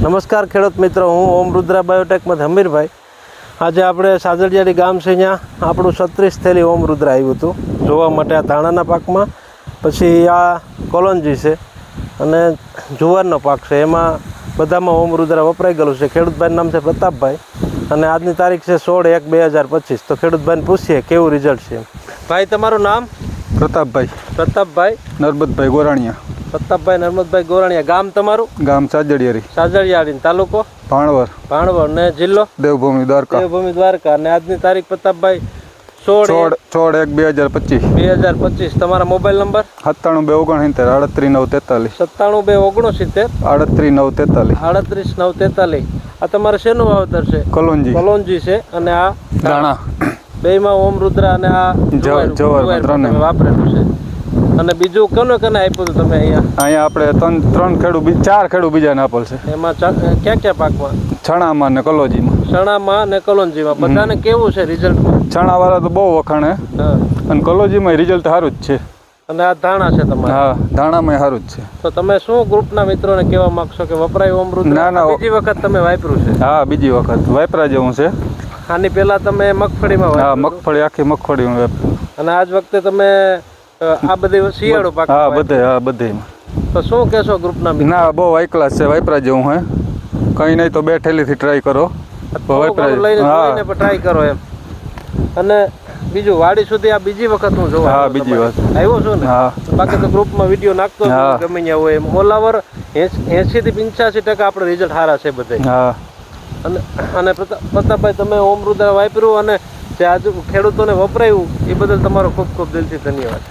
નમસ્કાર ખેડૂત મિત્રો હું ઓમ રુદ્રા બાયોટેકમાં હમીરભાઈ આજે આપણે સાજળિયાળી ગામ છે ત્યાં. આપણું છત્રીસ થેલી ઓમ રુદ્રા આવ્યું હતું. જોવા માટે આ ધાણાના પાકમાં. પછી આ કોલંજી છે અને જુવારનો પાક છે. એમાં બધામાં ઓમ રુદ્રા વપરાઈ ગયેલું છે. ખેડૂતભાઈનું નામ છે પ્રતાપભાઈ. અને આજની તારીખ છે સોળ એક બે હજાર પચીસ. તો ખેડૂતભાઈને પૂછીએ કેવું રિઝલ્ટ છે ભાઈ તમારું નામ? પ્રતાપભાઈ. પ્રતાપભાઈ. નરબતભાઈ ગોરાણીયા. પ્રતાપભાઈ નર્મદભાઈ ગોરાણીયા ગામ તમારું? ગામ સાજડિયારી. સાજડિયારી તાલુકો? ભાણવર ભાણવર ને જિલ્લો? દેવભૂમિ દ્વારકા. દેવભૂમિ દ્વારકા. અને આજની તારીખ પ્રતાપભાઈ સોળ છોડ છોડ એક બે હજાર પચીસ. બે હજાર પચીસ. તમારા મોબાઈલ નંબર? સત્તાણું બે ઓગણસિત્તેર આડત્રીસ નવ તેતાલીસ. સત્તાણું બે ઓગણસિત્તેર? આડત્રીસ નવ તેતાલીસ. આડત્રીસ નવ તેતાલીસ. આ તમારે શેનું વાવતર છે? કલોંજી કલોંજી છે અને આ દાણા. બેમાં ઓમ રુદ્રા અને આ જુવાર- જવાહર જુવાર ત્રણે. વાપરેલું છે. અને બીજું કોને કોને આપ્યું હતું તમે અહીંયા? અહીંયા આપણે ત્રણ ત્રણ ખેડૂ ચાર ખેડૂ બીજાને આપેલ છે. એમાં ક્યાં ક્યાં પાકમાં? ચણામાં ને કલોજીમાં. ચણામાં અને કલોજીમાં બધાને કેવું છે રિઝલ્ટ ચણાવાળા તો બહુ વખાણે અને કલોજીમાં રિઝલ્ટ સારું જ છે. અને આ ધાણા છે તમારે? હા ધાણામાં સારું જ છે. તો તમે શું ગ્રુપના મિત્રોને કહેવા માંગશો કે વપરાયું અમૃત ના, ના. બીજી વખત તમે વાપર્યું છે. હા બીજી વખત. વાપરા જેવું છે. આની પહેલા તમે મગફળીમાં હા મગફળી આખી મગફળીમાં. અને આજ વખતે તમે આ બધી શિયાળો પાક હા બધે હા બધે. તો શું કહેશો ગ્રુપના ના બહુ હાઈ ક્લાસ છે વાપરા જેવું હે કંઈ નહીં તો બે થેલીથી ટ્રાય કરો પણ ટ્રાય કરો એમ. અને બીજું વાડી સુધી આ બીજી વખત હું જોવા હા, બીજી વખત. આવ્યો છું ને? હા. બાકી તો ગ્રુપમાં વીડિયો નાખતો ગમે ત્યાં હોય એમ. એસી થી પંચ્યાસી ટકા આપણે રિઝલ્ટ સારા છે બધે. હા. અને અને પ્રતા- પ્રતાપભાઈ તમે ઓમ રુદ્ર વાપર્યું અને જે આજુ ખેડૂતોને વપરાયું એ બદલ તમારો ખૂબ ખૂબ દિલથી ધન્યવાદ.